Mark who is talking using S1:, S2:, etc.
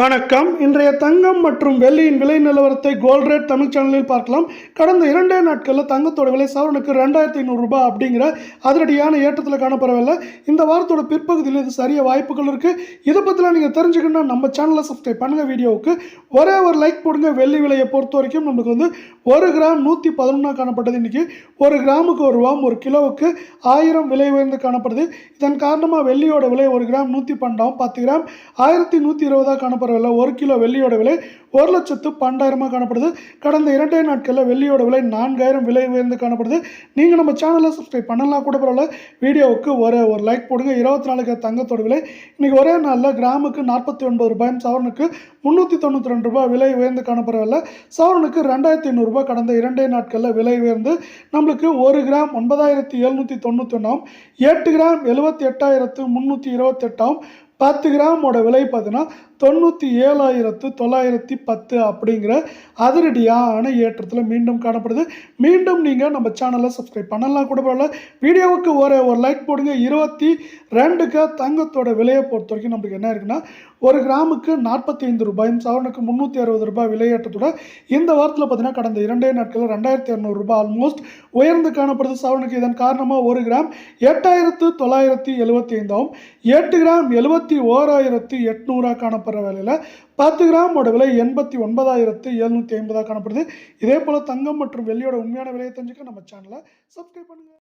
S1: வணக்கம். இன்றைய தங்கம் மற்றும் வெள்ளியின் விலை நிலவரத்தை கோல்ட் ரேட் தமிழ் சேனலில் பார்க்கலாம். கடந்த இரண்டே நாட்களில் தங்கத்தோட விலை சவரனுக்கு ரெண்டாயிரத்தி ஐநூறுரூபா அப்படிங்கிற அதிரடியான ஏற்றத்தில் காணப்படவில்லை. இந்த வாரத்தோட பிற்பகுதியில் இது சரிய வாய்ப்புகள் இருக்குது இதை பற்றிலாம் நீங்கள் தெரிஞ்சுக்கணும்னா நம்ம சேனலை சப்ஸ்கிரைப் பண்ணுங்கள் வீடியோவுக்கு. ஒரே ஒரு லைக் போடுங்க. வெள்ளி விலையை பொறுத்த வரைக்கும் நமக்கு வந்து ஒரு கிராம் நூற்றி பதினொன்றா காணப்பட்டது இன்றைக்கி ஒரு கிராமுக்கு ஒரு ரூபாம் ஒரு கிலோவுக்கு ஆயிரம் விலை உயர்ந்து காணப்படுது. இதன் காரணமாக வெள்ளியோட விலை ஒரு கிராம் நூற்றி பன்னெண்டாம் பத்து கிராம் ஆயிரத்தி நூற்றி இருபதாக விலை ஒரு கிலோ வெள்ளியோட விலை ஒரு லட்சத்து பன்னெண்டாயிரமாக காணப்படுது. கடந்த இரண்டே நாட்களில் வெள்ளியோட விலை நான்காயிரம் விலை உயர்ந்து காணப்படுது. நீங்கள் நம்ம சேனலை சப்ஸ்கிரைப் பண்ணலாம் கூட பரவாயில்ல. வீடியோவுக்கு ஒரு ஒரு லைக் போடுங்க. இருபத்தி நாலு தங்கத்தோட விலை. இன்றைக்கி ஒரே நாளில் கிராமுக்கு நாற்பத்தி ஒன்பது ரூபாயும் சவரனுக்கு முந்நூற்றி தொண்ணூற்றி ரெண்டு ரூபாய் விலை உயர்ந்து காணப்படவில்லை சவரனுக்கு ரெண்டாயிரத்தி ஐநூறுரூபா கடந்த இரண்டே நாட்களில் விலை உயர்ந்து நம்மளுக்கு ஒரு கிராம் ஒன்பதாயிரத்தி எழுநூற்றி தொண்ணூற்றி ஒன்றாம் எட்டு கிராம் எழுபத்தி எட்டாயிரத்து முந்நூற்றி இருபத்தெட்டாம் பத்து கிராமோட விலை பார்த்தீங்கன்னா தொண்ணூற்றி ஏழாயிரத்து தொள்ளாயிரத்தி பத்து அப்படிங்கிற அதிரடியான ஏற்றத்தில் மீண்டும் காணப்படுது. மீண்டும் நீங்கள் நம்ம சேனலை சப்ஸ்கிரைப் பண்ணலாம் கூட பரவாயில்ல. வீடியோவுக்கு ஒரு ஒரு லைக் போடுங்க. இருபத்தி ரெண்டுக்கு தங்கத்தோட விலையை பொறுத்த வரைக்கும் நம்மளுக்கு என்ன இருக்குன்னா ஒரு கிராமுக்கு நாற்பத்தி ஐந்து ரூபாயும் சவரனுக்கு முந்நூற்றி அறுபது ரூபாய் விலையேற்றத்தோட இந்த வாரத்தில் பார்த்தீங்கன்னா கடந்த இரண்டே நாட்களில் ரெண்டாயிரத்தி இரநூறுபா ஆல்மோஸ்ட் உயர்ந்து காணப்படுது. சவரனுக்கு இதன் காரணமாக ஒரு கிராம் எட்டாயிரத்து தொள்ளாயிரத்தி எழுபத்தி ஐந்தாவும் எட்டு கிராம் எழுபத்தி ஓராயிரத்து எட்நூறாக காணப்படுற வேலையில் பத்து கிராமோட விலை எண்பத்தி ஒன்பதாயிரத்து எழுநூற்றி ஐம்பதாக காணப்படுது. இதே போல் தங்கம் மற்றும் வெள்ளியோட உண்மையான விலையை தெரிஞ்சுக்க நம்ம சேனலை சப்ஸ்கிரைப் பண்ணுங்கள்